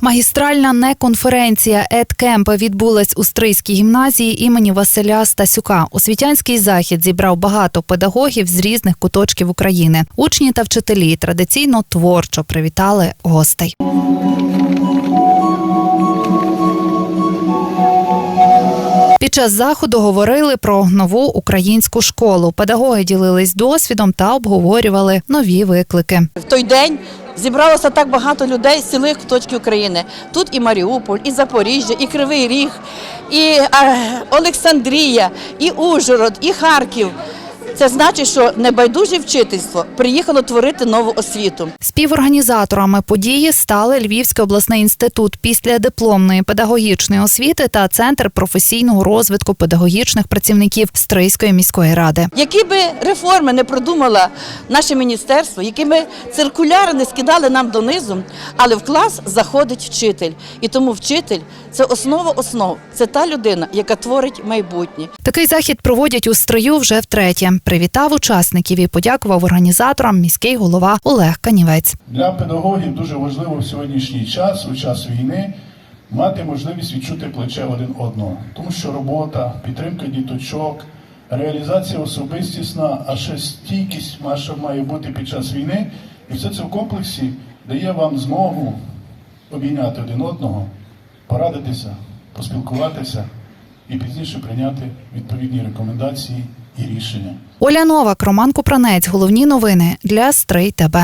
Магістральна неконференція «Едкемп» відбулась у Стрийській гімназії імені Василя Стасюка. Освітянський захід зібрав багато педагогів з різних куточків України. Учні та вчителі традиційно творчо привітали гостей. Під час заходу говорили про нову українську школу. Педагоги ділились досвідом та обговорювали нові виклики. В той день зібралося так багато людей з цілих куточків України. Тут і Маріуполь, і Запоріжжя, і Кривий Ріг, і е, Олександрія, і Ужгород, і Харків. Це значить, що небайдуже вчительство приїхало творити нову освіту. Співорганізаторами події стали Львівський обласний інститут після дипломної педагогічної освіти та центр професійного розвитку педагогічних працівників Стрийської міської ради. Які би реформи не продумало наше міністерство, які би циркуляри не скидали нам донизу, але в клас заходить вчитель. І тому вчитель це основа основ. Це та людина, яка творить майбутнє. Такий захід проводять у строю вже втретє. Привітав учасників і подякував організаторам міський голова Олег Канівець. Для педагогів дуже важливо в сьогоднішній час, у час війни, мати можливість відчути плече один одного, тому що робота, підтримка діточок, реалізація особистісна, а ще стійкість ваша має бути під час війни, і все це в комплексі дає вам змогу обійняти один одного, порадитися, поспілкуватися і пізніше прийняти відповідні рекомендації і рішення. Оля Новак, Роман Купранець. Головні новини для Стрий ТБ.